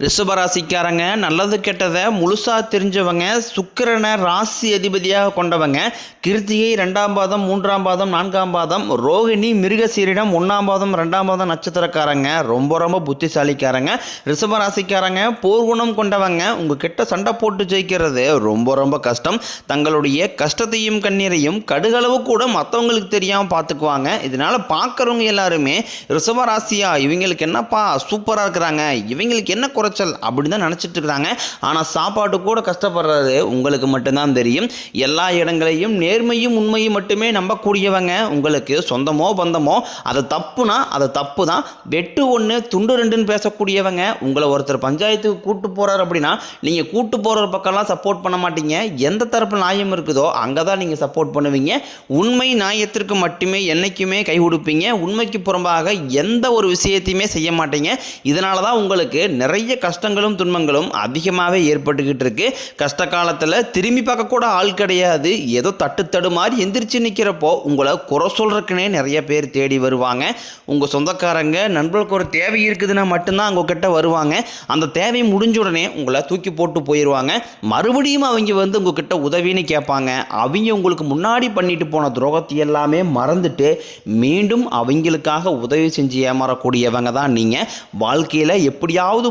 ரிஷபராசிக்காரங்க நல்லது கெட்டதை முழுசாக தெரிஞ்சவங்க சுக்கிரனை ராசி அதிபதியாக கொண்டவங்க கிருத்திகை ரெண்டாம் பாதம் மூன்றாம் பாதம் நான்காம் பாதம் ரோகிணி மிருகசீரிடம் ஒன்றாம் பாதம் ரெண்டாம் பாதம் நட்சத்திரக்காரங்க ரொம்ப ரொம்ப புத்திசாலிக்காரங்க ரிஷபராசிக்காரங்க போர்க்குணம் கொண்டவங்க உங்கள் கிட்ட சண்டை போட்டு ஜெயிக்கிறது ரொம்ப ரொம்ப கஷ்டம். தங்களுடைய கஷ்டத்தையும் கண்ணீரையும் கடுகளவு கூட மற்றவங்களுக்கு தெரியாமல் பார்த்துக்குவாங்க இதனால் பார்க்குறவங்க எல்லாருமே ரிஷபராசியா இவங்களுக்கு என்னப்பா சூப்பராக இருக்கிறாங்க இவங்களுக்கு என்ன குறைச்சல் அப்படின்னு தான் நினச்சிட்டு இருக்காங்க. ஆனால் சாப்பாட்டு கூட கஷ்டப்படுறது உங்களுக்கு மட்டும்தான் தெரியும். எல்லா இடங்களையும் நேர்மையும் உண்மையும் மட்டுமே நம்பக்கூடியவங்க. உங்களுக்கு சொந்தமோ பந்தமோ அது தப்புனா அது தப்பு தான் வெட்டு ஒன்று துண்டு ரெண்டுன்னு பேசக்கூடியவங்க உங்களை ஒருத்தர் பஞ்சாயத்துக்கு கூட்டு போகிறார் அப்படின்னா நீங்கள் கூட்டு போகிற பக்கம்லாம் சப்போர்ட் பண்ண மாட்டீங்க. எந்த தரப்பு நியாயம் இருக்குதோ அங்கே தான் நீங்கள் சப்போர்ட் பண்ணுவீங்க. உண்மை நியாயத்திற்கு மட்டுமே என்றைக்குமே கை கொடுப்பீங்க உண்மைக்கு புறம்பாக எந்த ஒரு விஷயத்தையுமே செய்ய மாட்டீங்க. இதனால தான் உங்களுக்கு நிறைய கஷ்டங்களும் துன்பங்களும் அதிகமாகவே ஏற்பட்டுக்கிட்டு இருக்கு கஷ்ட காலத்தில் திரும்பி பார்க்கக்கூட ஆள் கிடையாது. ஏதோ தட்டு தடுமாறி மாதிரி எந்திரிச்சு நிற்கிறப்போ உங்களை குறை சொல்கிறதுக்குனே நிறைய பேர் தேடி வருவாங்க. உங்கள் சொந்தக்காரங்க நண்பர்களுக்கு ஒரு தேவை இருக்குதுன்னா மட்டும்தான் உங்ககிட்ட வருவாங்க. அந்த தேவை முடிஞ்ச உடனே உங்களை தூக்கி போட்டு போயிடுவாங்க மறுபடியும் அவங்க வந்து உங்ககிட்ட உதவின்னு கேட்பாங்க. அவங்க உங்களுக்கு முன்னாடி பண்ணிட்டு போன துரோகத்தை எல்லாமே மறந்துட்டு மீண்டும் அவங்களுக்காக உதவி செஞ்சு ஏமாறக்கூடியவங்க தான் நீங்கள் வாழ்க்கையில் எப்படியாவது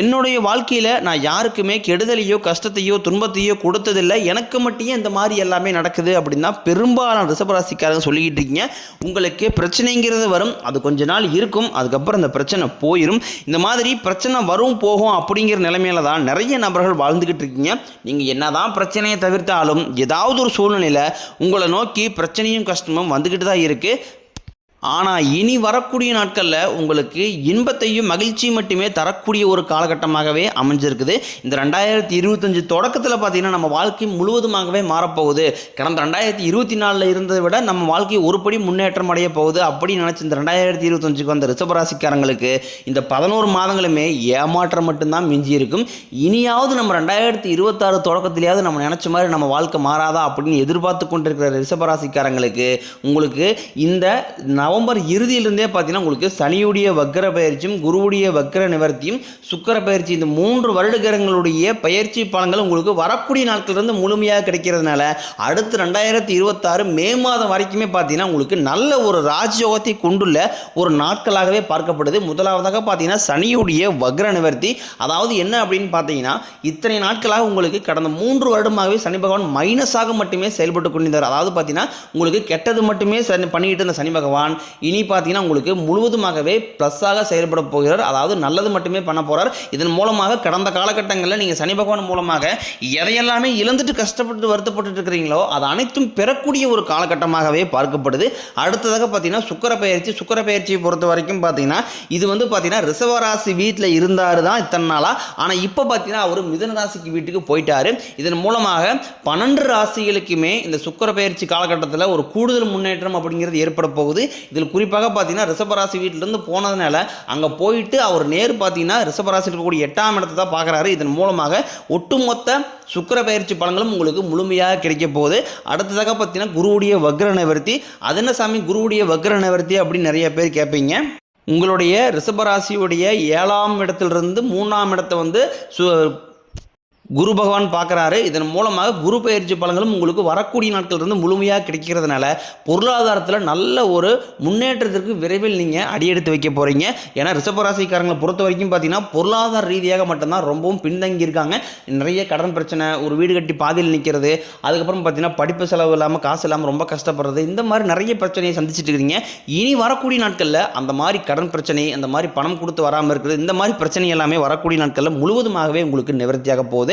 என்னுடைய வாழ்க்கையில் நான் யாருக்குமே கெடுதலையோ கஷ்டத்தையோ துன்பத்தையோ கொடுத்ததில்லை. எனக்கு மட்டும் இந்த மாதிரி எல்லாமே நடக்குது அப்படின்னு தான் பெரும்பாலான ரிசபராசிக்காரங்க சொல்லிக்கிட்டு இருக்கீங்க. உங்களுக்கு பிரச்சனைங்கிறது வரும். அது கொஞ்ச நாள் இருக்கும். அதுக்கப்புறம் அந்த பிரச்சனை போயிடும் இந்த மாதிரி பிரச்சனை வரும் போகும் அப்படிங்கிற நிலைமையில தான் நிறைய நபர்கள் வாழ்ந்துக்கிட்டு இருக்கீங்க. நீங்கள் என்னதான் பிரச்சனையை தவிர்த்தாலும் ஏதாவது ஒரு சூழ்நிலையில் உங்களை நோக்கி பிரச்சனையும் கஷ்டமும் வந்துக்கிட்டு தான் இருக்குது ஆனால் இனி வரக்கூடிய நாட்களில் உங்களுக்கு இன்பத்தையும் மகிழ்ச்சியும் மட்டுமே தரக்கூடிய ஒரு காலகட்டமாகவே அமைஞ்சிருக்குது. இந்த ரெண்டாயிரத்தி இருபத்தஞ்சு தொடக்கத்தில் பார்த்தீங்கன்னா நம்ம வாழ்க்கை முழுவதுமாகவே மாறப்போகுது. கடந்த ரெண்டாயிரத்தி இருபத்தி நாலில் இருந்ததை விட நம்ம வாழ்க்கை ஒருபடி முன்னேற்றம் அடைய போகுது அப்படின்னு நினச்சி இந்த ரெண்டாயிரத்தி இருபத்தஞ்சுக்கு வந்த ரிஷபராசிக்காரங்களுக்கு இந்த பதினோரு மாதங்களுமே ஏமாற்றம் மட்டும்தான் மிஞ்சி இருக்கும் இனியாவது நம்ம ரெண்டாயிரத்தி இருபத்தாறு தொடக்கத்திலேயாவது நம்ம நினச்ச மாதிரி நம்ம வாழ்க்கை மாறாதா அப்படின்னு எதிர்பார்த்து கொண்டிருக்கிற ரிஷபராசிக்காரங்களுக்கு உங்களுக்கு இந்த நவம்பர் இறுதியிலிருந்தே பார்த்தீங்கன்னா உங்களுக்கு சனியுடைய வக்கர பயிற்சியும் குருவுடைய வக்கர நிவர்த்தியும் சுக்கர பயிற்சி இந்த மூன்று வருடகிரகங்களுடைய பயிற்சி பலன்கள் உங்களுக்கு வரக்கூடிய நாட்களிலிருந்து முழுமையாக கிடைக்கிறதுனால அடுத்து ரெண்டாயிரத்தி இருபத்தாறு மே மாதம் வரைக்குமே பார்த்தீங்கன்னா உங்களுக்கு நல்ல ஒரு ராஜயோகத்தை கொண்டுள்ள ஒரு நாட்களாகவே பார்க்கப்படுது. முதலாவதாக பார்த்தீங்கன்னா சனியுடைய வக்ர நிவர்த்தி. அதாவது என்ன அப்படின்னு பார்த்தீங்கன்னா இத்தனை நாட்களாக உங்களுக்கு கடந்த மூன்று வருடமாகவே சனி பகவான் மைனஸாக மட்டுமே செயல்பட்டு கொண்டிருந்தார். அதாவது பார்த்தீங்கன்னா உங்களுக்கு கெட்டது மட்டுமே சனி பண்ணிக்கிட்டு இருந்த சனி பகவான் இனி பார்த்தீங்கன்னா உங்களுக்கு முழுவதுமாகவே ப்ளஸ்ஸாக செயல்பட போகிறார். அதாவது நல்லது மட்டுமே பண்ண போகிறார் இதன் மூலமாக கடந்த காலகட்டங்களில் நீங்கள் சனி பகவான் மூலமாக எதையெல்லாமே இழந்துட்டு கஷ்டப்பட்டு வருத்தப்பட்டு இருக்கிறீங்களோ அது அனைத்தும் பெறக்கூடிய ஒரு காலகட்டமாகவே பார்க்கப்படுது. அடுத்ததாக பார்த்தீங்கன்னா சுக்கர பயிற்சி. சுக்கர பயிற்சியை பொறுத்த வரைக்கும் பார்த்தீங்கன்னா இது வந்து பார்த்தீங்கன்னா ரிசவராசி வீட்டில் இருந்தார் தான் இத்தனை நாளாக ஆனால் இப்போ பார்த்தீங்கன்னா அவர் மிதனராசிக்கு வீட்டுக்கு போயிட்டாரு. இதன் மூலமாக பன்னெண்டு ராசிகளுக்குமே இந்த சுக்கர பயிற்சி காலகட்டத்தில் ஒரு கூடுதல் முன்னேற்றம் அப்படிங்கிறது ஏற்பட போகுது. இதில் குறிப்பாக பார்த்தீங்கன்னா ரிஷபராசி வீட்டிலேருந்து போனதுனால அங்கே போயிட்டு அவர் நேர் பார்த்தீங்கன்னா ரிஷபராசி இருக்கக்கூடிய எட்டாம் இடத்தை தான் பார்க்குறாரு. இதன் மூலமாக ஒட்டுமொத்த சுக்கர பயிற்சி பலன்களும் உங்களுக்கு முழுமையாக கிடைக்க போகுது. அடுத்ததாக பார்த்தீங்கன்னா குருவுடைய வக்ர நிவர்த்தி. அது என்ன சாமி? குருவுடைய வக்ர நிவர்த்தி அப்படின்னு நிறைய பேர் கேட்பீங்க. உங்களுடைய ரிஷபராசியுடைய ஏழாம் இடத்திலிருந்து மூணாம் இடத்தை வந்து சு குரு பகவான் பார்க்குறாரு. இதன் மூலமாக குரு பயிற்சி பலன்களும் உங்களுக்கு வரக்கூடிய நாட்கள் இருந்து முழுமையாக கிடைக்கிறதுனால பொருளாதாரத்தில் நல்ல ஒரு முன்னேற்றத்திற்கு விரைவில் நீங்கள் அடியெடுத்து வைக்க போகிறீங்க ஏன்னா ரிஷபராசிக்காரங்களை பொறுத்த வரைக்கும் பார்த்தீங்கன்னா பொருளாதார ரீதியாக மட்டும்தான் ரொம்பவும் பின்தங்கி இருக்காங்க. நிறைய கடன் பிரச்சனை ஒரு வீடு கட்டி பாதியில் நிற்கிறது அதுக்கப்புறம் பார்த்தீங்கன்னா படிப்பு செலவு இல்லாமல் காசு இல்லாமல் ரொம்ப கஷ்டப்படுறது இந்த மாதிரி நிறைய பிரச்சனையை சந்திச்சுட்டு இருக்கிறீங்க இனி வரக்கூடிய நாட்களில் அந்த மாதிரி கடன் பிரச்சனை அந்த மாதிரி பணம் கொடுத்து வராமல் இருக்கிறது இந்த மாதிரி பிரச்சனை எல்லாமே வரக்கூடிய நாட்களில் முழுவதுமாகவே உங்களுக்கு நிவர்த்தியாக போகுது.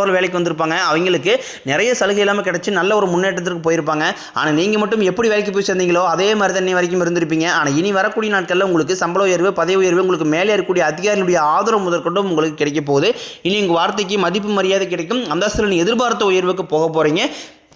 நபர்கள் வேலைக்கு வந்திருப்பாங்க. அவங்களுக்கு நிறைய சலுகை இல்லாமல் கிடச்சி நல்ல ஒரு முன்னேற்றத்திற்கு போயிருப்பாங்க. ஆனால் நீங்கள் மட்டும் எப்படி வேலைக்கு போய் சேர்ந்தீங்களோ அதே மாதிரி தான் இன்னி வரைக்கும் இருந்திருப்பீங்க. ஆனால் இனி வரக்கூடிய நாட்களில் உங்களுக்கு சம்பள உயர்வு பதவி உயர்வு உங்களுக்கு மேலே இருக்கக்கூடிய அதிகாரிகளுடைய ஆதரவு முதற்கொண்டும் உங்களுக்கு கிடைக்க போகுது. இனி உங்கள் வார்த்தைக்கு மதிப்பு மரியாதை கிடைக்கும். அந்தஸ்தில் எதிர்பார்த்த உயர்வுக்கு போக போகிறீங்க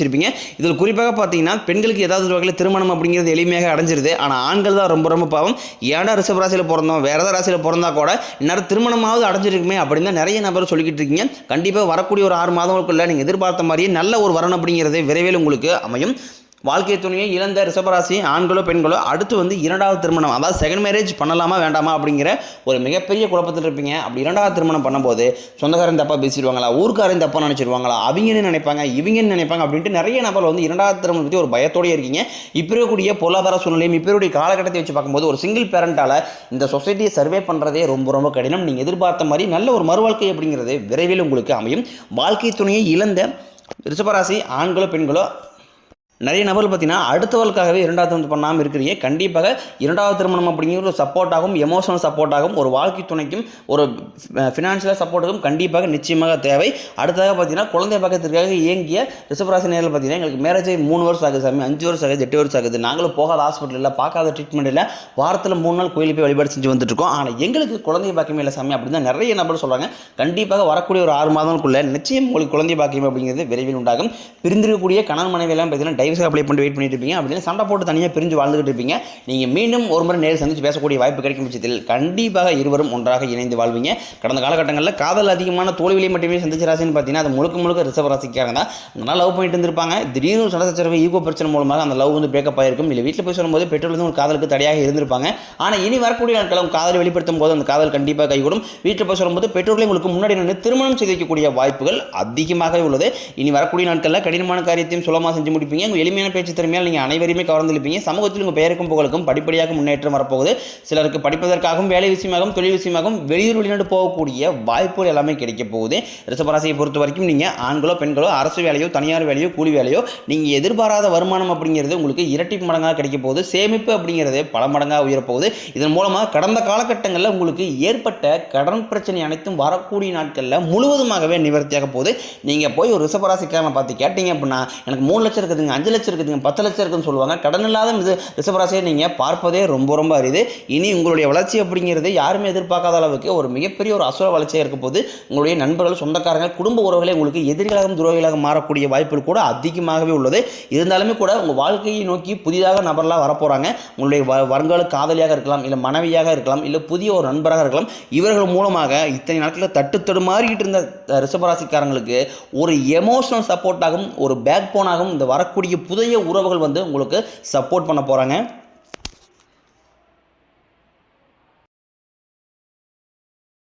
சந்திச்சிருப்பீங்க இதில் குறிப்பாக பார்த்தீங்கன்னா பெண்களுக்கு ஏதாவது ஒரு வகையில் திருமணம் அப்படிங்கிறது எளிமையாக அடைஞ்சிருது. ஆனால் ஆண்கள் தான் ரொம்ப ரொம்ப பாவம். ஏடா ஏன்டா ரிஷபராசியில் பிறந்தோம்? வேறு ஏதாவது ராசியில் பிறந்தா கூட இன்னும் திருமணமாவது அடைஞ்சிருக்குமே அப்படின்னு தான் நிறைய நபர் சொல்லிக்கிட்டு இருக்கீங்க. கண்டிப்பாக வரக்கூடிய ஒரு ஆறு மாதங்களுக்குள்ள நீங்கள் எதிர்பார்த்த மாதிரியே நல்ல ஒரு வரணும் அப்படிங்கிறது விரைவில் உங்களுக்கு அமையும். வாழ்க்கை துணையை இழந்த ரிஷபராசி ஆண்களோ பெண்களோ அடுத்து வந்து இரண்டாவது திருமணம். அதாவது செகண்ட் மேரேஜ் பண்ணலாமா வேண்டாமா அப்படிங்கிற ஒரு மிகப்பெரிய குழப்பத்தில் இருப்பீங்க. அப்படி இரண்டாவது திருமணம் பண்ணும்போது சொந்தக்காரன் தப்பாக பேசிடுவாங்களா ஊருக்காரன் தப்பாக நினச்சிடுவாங்களா அவங்கன்னு நினைப்பாங்க இவங்கன்னு நினைப்பாங்க அப்படின்ட்டு நிறைய நபர் வந்து இரண்டாவது திருமணம் பற்றி ஒரு பயத்தோடய இருக்கீங்க. இப்போ இருக்கக்கூடிய பொருளாதார சூழ்நிலையும் இப்போ இருக்கக்கூடிய காலகட்டத்தை வச்சு பார்க்கும்போது ஒரு சிங்கிள் பேரண்டால் இந்த சொசைட்டியை சர்வே பண்ணுறதே ரொம்ப ரொம்ப கடினம். நீங்கள் எதிர்பார்த்த மாதிரி நல்ல ஒரு மறுவாழ்க்கை அப்படிங்கிறது விரைவில் உங்களுக்கு அமையும். வாழ்க்கை துணையை இழந்த ரிஷபராசி ஆண்களோ பெண்களோ நிறைய நபர்கள் பார்த்தீங்கன்னா அடுத்தவர்களுக்காகவே இரண்டாவது திருமணம் பண்ணாமல் இருக்கிறீங்க. கண்டிப்பாக இரண்டாவது திருமணம் அப்படிங்கிற ஒரு சப்போர்ட்டாகவும் எமோஷனல் சப்போர்ட்டாகவும் ஒரு வாழ்க்கை துணைக்கும் ஒரு ஃபினான்ஷியல் சப்போர்ட்டுக்கும் கண்டிப்பாக நிச்சயமாக தேவை. அடுத்ததாக பார்த்தீங்கன்னா குழந்தை பக்கத்திற்காக இயங்கிய ரிஷபராசி நேரில் பார்த்தீங்கன்னா எங்களுக்கு மேரேஜ் மூணு வருஷம் ஆகுது சாமி அஞ்சு வருஷம் ஆகுது எட்டு வருஷம் ஆகுது. நாங்களும் போகாத ஹாஸ்பிட்டலில் பார்க்காத ட்ரீட்மெண்ட் இல்லை. வாரத்தில் மூணு நாள் கோயிலுக்கு போய் வழிபாடு செஞ்சு வந்துட்டு இருக்கோம். ஆனால் எங்களுக்கு குழந்தை பாக்கியமே இல்லை சாமி அப்படின்னு தான் நிறைய நபர் சொல்கிறாங்க கண்டிப்பாக வரக்கூடிய ஒரு ஆறு மாதங்களுக்குள்ள நிச்சயம் உங்களுக்கு குழந்தை பாக்கியம் அப்படிங்கிறது விரைவில் உண்டாகும். பிரிந்திருக்கக்கூடிய கணவன் மனைவியெல்லாம் பார்த்தீங்கன்னா பார்த்தீங்கன்னா சர்வீஸ்க்கு அப்ளை பண்ணி வெயிட் பண்ணிட்டு இருப்பீங்க. அப்படின்னு சண்டை போட்டு தனியாக பிரிஞ்சு வாழ்ந்துகிட்டு இருப்பீங்க. நீங்கள் மீண்டும் ஒரு முறை நேரில் சந்திச்சு பேசக்கூடிய வாய்ப்பு கிடைக்கும் பட்சத்தில் கண்டிப்பாக இருவரும் ஒன்றாக இணைந்து வாழ்வீங்க. கடந்த காலகட்டங்களில் காதல் அதிகமான தோல்வியை மட்டுமே சந்திச்ச ராசின்னு பார்த்தீங்கன்னா அது முழுக்க முழுக்க ரிசர்வ் ராசிக்காரங்க தான். நல்லா லவ் பண்ணிட்டு இருந்திருப்பாங்க. திடீர்னு ஒரு ஈகோ பிரச்சனை மூலமாக அந்த லவ் வந்து பிரேக்கப் ஆயிருக்கும். இல்லை வீட்டில் போய் சொல்லும்போது பெற்றோர் வந்து ஒரு காதலுக்கு தடையாக இருந்திருப்பாங்க. ஆனால் இனி வரக்கூடிய நாட்கள் காதல் காதலை வெளிப்படுத்தும் போது அந்த காதல் கண்டிப்பாக கைகூடும். வீட்டில் போய் சொல்லும்போது பெற்றோர்களை உங்களுக்கு முன்னாடி நின்று திருமணம் செய்து வைக்கக்கூடிய வாய்ப்புகள் அதிகமாகவே உள்ளது. இனி வரக்கூடிய நாட்களில் கடினமான காரியத்தையும் சுலமாக செஞ்சு முடிப்பீங்க. எளிமையான பேச்சு திறமையால் நீங்கள் அனைவருமே கவர்ந்திருப்பீங்க. சமூகத்தில் உங்கள் பெயருக்கும் புகழுக்கும் படிப்படியாக முன்னேற்றம் வரப்போகுது. சிலருக்கு படிப்பதற்காகவும் வேலை விஷயமாகவும் தொழில் விஷயமாகவும் வெளியூர் வெளிநாடு போகக்கூடிய வாய்ப்புகள் எல்லாமே கிடைக்க போகுது. ரிஷபராசியை பொறுத்த வரைக்கும் நீங்கள் ஆண்களோ பெண்களோ அரசு வேலையோ தனியார் வேலையோ கூலி வேலையோ நீங்கள் எதிர்பாராத வருமானம் அப்படிங்கிறது உங்களுக்கு இரட்டி மடங்காக கிடைக்க போகுது. சேமிப்பு அப்படிங்கிறது பல மடங்காக உயரப்போகுது. இதன் மூலமாக கடந்த காலகட்டங்களில் உங்களுக்கு ஏற்பட்ட கடன் பிரச்சனை அனைத்தும் வரக்கூடிய நாட்களில் முழுவதுமாகவே நிவர்த்தியாக போகுது. நீங்கள் போய் ஒரு ரிசபராசிக்காரனை பார்த்து கேட்டீங்க அப்படின்னா எனக்கு மூணு லட்சம் இருக்குதுங்க அஞ்சு அஞ்சு லட்சம் இருக்குதுங்க. பத்து லட்சம் இருக்குன்னு சொல்லுவாங்க. கடன் இல்லாத இது ரிஷபராசியை நீங்கள் பார்ப்பதே ரொம்ப ரொம்ப அரிது. இனி உங்களுடைய வளர்ச்சி அப்படிங்கிறது யாருமே எதிர்பார்க்காத அளவுக்கு ஒரு மிகப்பெரிய ஒரு அசுர வளர்ச்சியாக இருக்க போது உங்களுடைய நண்பர்கள் சொந்தக்காரங்க குடும்ப உறவுகளே உங்களுக்கு எதிரிகளாகவும் துரோகிகளாக மாறக்கூடிய வாய்ப்புகள் கூட அதிகமாகவே உள்ளது. இருந்தாலுமே கூட உங்கள் வாழ்க்கையை நோக்கி புதிதாக நபர்லாம் வரப்போகிறாங்க உங்களுடைய வ வருங்கால காதலியாக இருக்கலாம் இல்லை மனைவியாக இருக்கலாம் இல்லை புதிய ஒரு நண்பராக இருக்கலாம். இவர்கள் மூலமாக இத்தனை நாட்களில் தட்டு தடுமாறிக்கிட்டு இருந்த ரிஷபராசிக்காரங்களுக்கு ஒரு எமோஷனல் சப்போர்ட்டாகவும் ஒரு பேக் போனாகவும் இந்த வரக்கூடிய புதிய உறவுகள் வந்து உங்களுக்கு சப்போர்ட் பண்ண போகிறாங்க